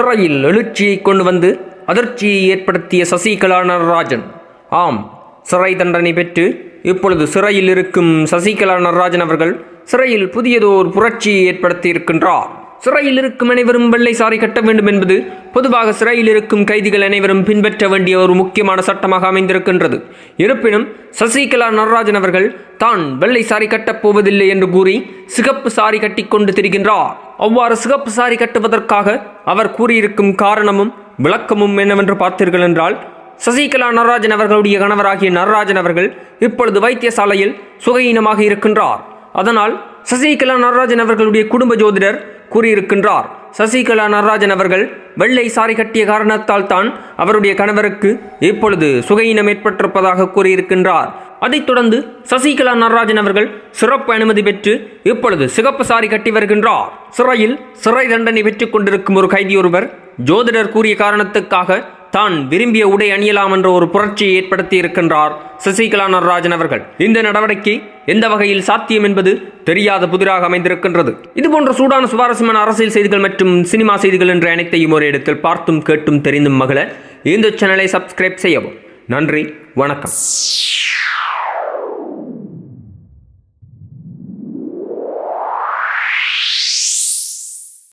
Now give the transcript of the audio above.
சிறையில் எழுச்சியை கொண்டு வந்து அதிர்ச்சியை ஏற்படுத்திய சசிகலா நடராஜன் ஆம் சிறை தண்டனை பெற்று இப்பொழுது சிறையில் இருக்கும் சசிகலா நடராஜன் அவர்கள் சிறையில் புதியதோர் புரட்சியை ஏற்படுத்தியிருக்கின்றார். சிறையில் இருக்கும் அனைவரும் வெள்ளை சாரி கட்ட வேண்டும் என்பது பொதுவாக சிறையில் இருக்கும் கைதிகள் அனைவரும் பின்பற்ற வேண்டிய ஒரு முக்கியமான சட்டமாக அமைந்திருக்கின்றது. இருப்பினும் சசிகலா நடராஜன் அவர்கள் தான் வெள்ளை சாரி கட்டப் போவதில்லை என்று கூறி சிகப்பு சாரி கட்டிக்கொண்டு திரிகின்றார். அவ்வாறு சிகப்பு சாரி கட்டுவதற்காக அவர் கூறியிருக்கும் காரணமும் விளக்கமும் என்னவென்று பார்த்தீர்கள் என்றால் சசிகலா நடராஜன் அவர்களுடைய கணவராகிய நடராஜன் அவர்கள் இப்பொழுது வைத்தியசாலையில் சுகையீனமாக இருக்கின்றார். அதனால் சசிகலா நடராஜன் அவர்களுடைய குடும்ப ஜோதிடர் கூறியிருக்கின்றார். சசிகலா நடராஜன் அவர்கள் வெள்ளை சாரி கட்டிய காரணத்தால் தான் அவருடைய கணவருக்கு இப்பொழுது சுகையினம் ஏற்பட்டிருப்பதாக கூறியிருக்கின்றார். அதைத் தொடர்ந்து சசிகலா நடராஜன் அவர்கள் சிறப்பு அனுமதி பெற்று இப்பொழுது சிகப்பு சாரி கட்டி வருகின்றார். சிறையில் சிறை தண்டனை பெற்றுக் கொண்டிருக்கும் ஒரு கைதி ஒருவர் ஜோதிடர் கூறிய காரணத்துக்காக தான் விரும்பிய உடை அணியலாம் என்ற ஒரு புரட்சியை ஏற்படுத்தி இருக்கின்றார் சசிகலா நடராஜன் அவர்கள். இந்த நடவடிக்கை எந்த வகையில் சாத்தியம் என்பது தெரியாத புதிராக அமைந்திருக்கின்றது. இதுபோன்ற சூடான சுவாரஸ்யமான அரசியல் செய்திகள் மற்றும் சினிமா செய்திகள் என்ற அனைத்தையும் ஒரு இடத்தில் பார்த்தும் கேட்டும் தெரிந்தும் மகள இந்த சேனலை சப்ஸ்கிரைப் செய்யவும். நன்றி வணக்கம்.